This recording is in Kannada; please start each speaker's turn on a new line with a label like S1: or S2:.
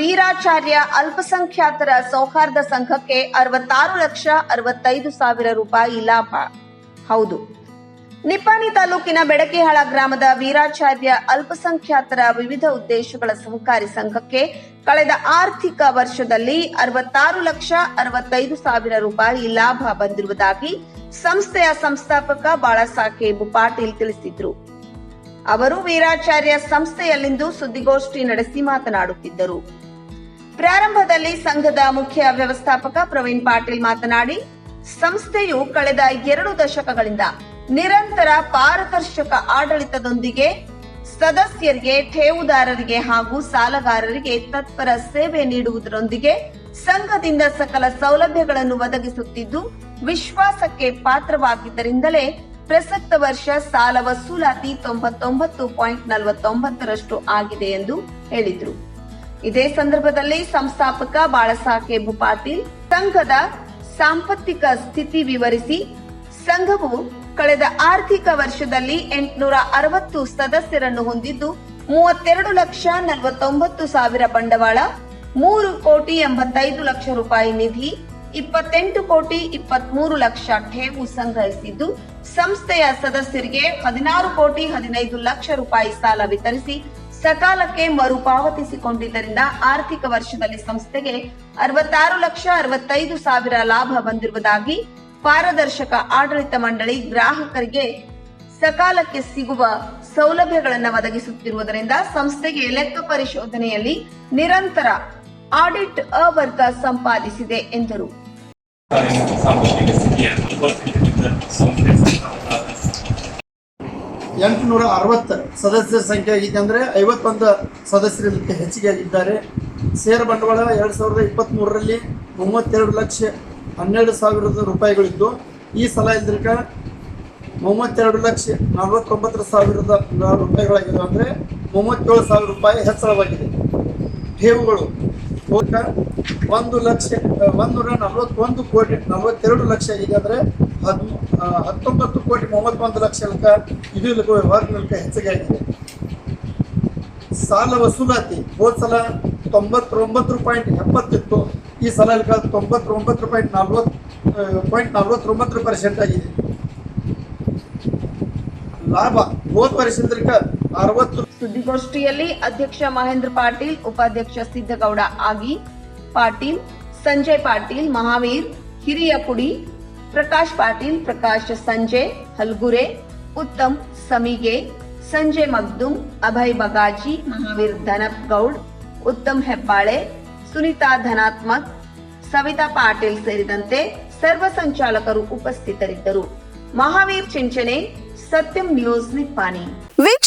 S1: ವೀರಾಚಾರ್ಯ ಅಲ್ಪಸಂಖ್ಯಾತರ ಸೌಹಾರ್ದ ಸಂಘಕ್ಕೆ ಅರವತ್ತಾರು ಲಕ್ಷ ಅರವತ್ತೈದು ಸಾವಿರ ರೂಪಾಯಿ ಲಾಭ. ಹೌದು. ನಿಪ್ಪಾಣಿ ತಾಲೂಕಿನ ಬೆಡಕೆಹಾಳ ಗ್ರಾಮದ ವೀರಾಚಾರ್ಯ ಅಲ್ಪಸಂಖ್ಯಾತರ ವಿವಿಧ ಉದ್ದೇಶಗಳ ಸಹಕಾರಿ ಸಂಘಕ್ಕೆ ಕಳೆದ ಆರ್ಥಿಕ ವರ್ಷದಲ್ಲಿ ಅರವತ್ತಾರು ಲಕ್ಷ ಅರವತ್ತೈದು ಸಾವಿರ ರೂಪಾಯಿ ಲಾಭ ಬಂದಿರುವುದಾಗಿ ಸಂಸ್ಥೆಯ ಸಂಸ್ಥಾಪಕ ಬಾಳಸಾಹೇಬ್ ಪಾಟೀಲ್ ತಿಳಿಸಿದ್ರು. ಅವರು ವೀರಾಚಾರ್ಯ ಸಂಸ್ಥೆಯಲ್ಲಿಂದು ಸುದ್ದಿಗೋಷ್ಠಿ ನಡೆಸಿ ಮಾತನಾಡುತ್ತಿದ್ದರು. ಪ್ರಾರಂಭದಲ್ಲಿ ಸಂಘದ ಮುಖ್ಯ ವ್ಯವಸ್ಥಾಪಕ ಪ್ರವೀಣ್ ಪಾಟೀಲ್ ಮಾತನಾಡಿ, ಸಂಸ್ಥೆಯು ಕಳೆದ ಎರಡು ದಶಕಗಳಿಂದ ನಿರಂತರ ಪಾರದರ್ಶಕ ಆಡಳಿತದೊಂದಿಗೆ ಸದಸ್ಯರಿಗೆ, ಠೇವುದಾರರಿಗೆ ಹಾಗೂ ಸಾಲಗಾರರಿಗೆ ತತ್ಪರ ಸೇವೆ ನೀಡುವುದರೊಂದಿಗೆ ಸಂಘದಿಂದ ಸಕಲ ಸೌಲಭ್ಯಗಳನ್ನು ಒದಗಿಸುತ್ತಿದ್ದು, ವಿಶ್ವಾಸಕ್ಕೆ ಪಾತ್ರವಾಗಿದ್ದರಿಂದಲೇ ಪ್ರಸಕ್ತ ವರ್ಷ ಸಾಲ ವಸೂಲಾತಿ ತೊಂಬತ್ತೊಂಬತ್ತು ಪಾಯಿಂಟ್ ನಲವತ್ತೊಂಬತ್ತರಷ್ಟು ಆಗಿದೆ ಎಂದು ಹೇಳಿದರು. ಇದೇ ಸಂದರ್ಭದಲ್ಲಿ ಸಂಸ್ಥಾಪಕ ಬಾಳಸಾಹೇಬ್ ಪಾಟೀಲ್ ಸಂಘದ ಸಾಂಪತ್ತಿಕ ಸ್ಥಿತಿ ವಿವರಿಸಿ, ಸಂಘವು ಕಳೆದ ಆರ್ಥಿಕ ವರ್ಷದಲ್ಲಿ ಎಂಟುನೂರ ಅರವತ್ತು ಸದಸ್ಯರನ್ನು ಹೊಂದಿದ್ದು, ಮೂವತ್ತೆರಡು ಲಕ್ಷ ನಲವತ್ತೊಂಬತ್ತು ಸಾವಿರ ಬಂಡವಾಳ, ಮೂರು ಕೋಟಿ ಎಂಬತ್ತೈದು ಲಕ್ಷ ರೂಪಾಯಿ ನಿಧಿ, ಇಪ್ಪತ್ತೆಂಟು ಕೋಟಿ ಇಪ್ಪತ್ಮೂರು ಲಕ್ಷ ಠೇವು ಸಂಗ್ರಹಿಸಿದ್ದು, ಸಂಸ್ಥೆಯ ಸದಸ್ಯರಿಗೆ ಹದಿನಾರು ಕೋಟಿ ಹದಿನೈದು ಲಕ್ಷ ರೂಪಾಯಿ ಸಾಲ ವಿತರಿಸಿ ಸಕಾಲಕ್ಕೆ ಮರುಪಾವತಿಸಿಕೊಂಡಿದ್ದರಿಂದ ಆರ್ಥಿಕ ವರ್ಷದಲ್ಲಿ ಸಂಸ್ಥೆಗೆ ಅರವತ್ತಾರು ಲಕ್ಷ ಅರವತ್ತೈದು ಸಾವಿರ ಲಾಭ ಬಂದಿರುವುದಾಗಿ ಪಾರದರ್ಶಕ ಆಡಳಿತ ಮಂಡಳಿ ಗ್ರಾಹಕರಿಗೆ ಸಕಾಲಕ್ಕೆ ಸಿಗುವ ಸೌಲಭ್ಯಗಳನ್ನು ಒದಗಿಸುತ್ತಿರುವುದರಿಂದ ಸಂಸ್ಥೆಗೆ ಲೆಕ್ಕ ಪರಿಶೋಧನೆಯಲ್ಲಿ ನಿರಂತರ ಆಡಿಟ್ ಅವರ್ಗ ಸಂಪಾದಿಸಿದೆ ಎಂದರು.
S2: ಎಂಟುನೂರ ಅರವತ್ತು ಸದಸ್ಯರ ಸಂಖ್ಯೆ ಆಗಿದೆ ಅಂದರೆ ಐವತ್ತೊಂದು ಸದಸ್ಯರಿಗಿಂತ ಹೆಚ್ಚಿಗೆ ಆಗಿದ್ದಾರೆ. ಷೇರು ಬಂಡವಾಳ ಎರಡು ಸಾವಿರದ ಇಪ್ಪತ್ತ್ಮೂರರಲ್ಲಿ ಮೂವತ್ತೆರಡು ಲಕ್ಷ ಹನ್ನೆರಡು ಸಾವಿರದ ರೂಪಾಯಿಗಳಿದ್ದು, ಈ ಸಲ ಇದ್ರಿಕ ಮೂವತ್ತೆರಡು ಲಕ್ಷ ನಲವತ್ತೊಂಬತ್ತು ಸಾವಿರದ ರೂಪಾಯಿಗಳಾಗಿವೆ ಅಂದರೆ ಮೂವತ್ತೇಳು ಸಾವಿರ ರೂಪಾಯಿ ಹೆಚ್ಚಳವಾಗಿದೆ. ಠೇವುಗಳು ಒಂದು ಲಕ್ಷ ಒಂದೂರ ನಲವತ್ತೊಂದು ಕೋಟಿ ನಲವತ್ತೆರಡು ಲಕ್ಷ ಆಗಿದೆ ಅಂದರೆ ಹದ್ ಹತ್ತೊಂಬತ್ತು ಕೋಟಿ ಮೂವತ್ತೊಂದು ಲಕ್ಷ ಲಕ ಇದು ಲಕ ವ್ಯವಹಾರ ಮೂಲಕ ಹೆಚ್ಚಿಗೆ ಆಗಿದೆ. ಸಾಲ ವಸೂಲಾತಿ, ಹೋದ ಸಲ ತೊಂಬತ್ತೊಂಬತ್ತು ಪಾಯಿಂಟ್ ಎಪ್ಪತ್ತಿತ್ತು, ಈ ಸಲ ಲೆಕ್ಕ ತೊಂಬತ್ತೊಂಬತ್ತು ಪಾಯಿಂಟ್ ನಲ್ವತ್ತು ಪಾಯಿಂಟ್ ನಲ್ವತ್ತೊಂಬತ್ತು ಪರ್ಸೆಂಟ್ ಆಗಿದೆ. ಲಾಭ, ಹೋದ ವರ್ಷದ ಅರವತ್ತು
S1: ಸುದ್ದಿಗೋಷ್ಠಿಯಲ್ಲಿ ಅಧ್ಯಕ್ಷ ಮಹೇಂದ್ರ ಪಾಟೀಲ್, ಉಪಾಧ್ಯಕ್ಷ ಸಿದ್ದಗೌಡ ಆಗಿ ಪಾಟೀಲ್, ಸಂಜಯ್ ಪಾಟೀಲ್, ಮಹಾವೀರ್, ಹಿರಿಯ ಕುಡಿ ಪ್ರಕಾಶ್ ಪಾಟೀಲ್ ಪ್ರಕಾಶ್ ಸಂಜಯ್ ಹಲ್ಗುರೆ ಉತ್ತಮ್ ಸಮಿಗೆ ಸಂಜಯ್ ಮಗ್ದುಮ್ ಅಭಯ್ ಬಗಾಜಿ ಮಹಾವೀರ್ ಧನಪ್ ಗೌಡ್ ಉತ್ತಮ್ ಹೆಬ್ಬಾಳೆ ಸುನೀತಾ ಧನಾತ್ಮಕ್ ಸವಿತಾ ಪಾಟೀಲ್ ಸೇರಿದಂತೆ ಸರ್ವ ಸಂಚಾಲಕರು ಉಪಸ್ಥಿತರಿದ್ದರು ಮಹಾವೀರ್ ಚಿಂಚನೆ ಸತ್ಯಂ ನ್ಯೂಸ್ ನಿಪ್ಪಾಣಿ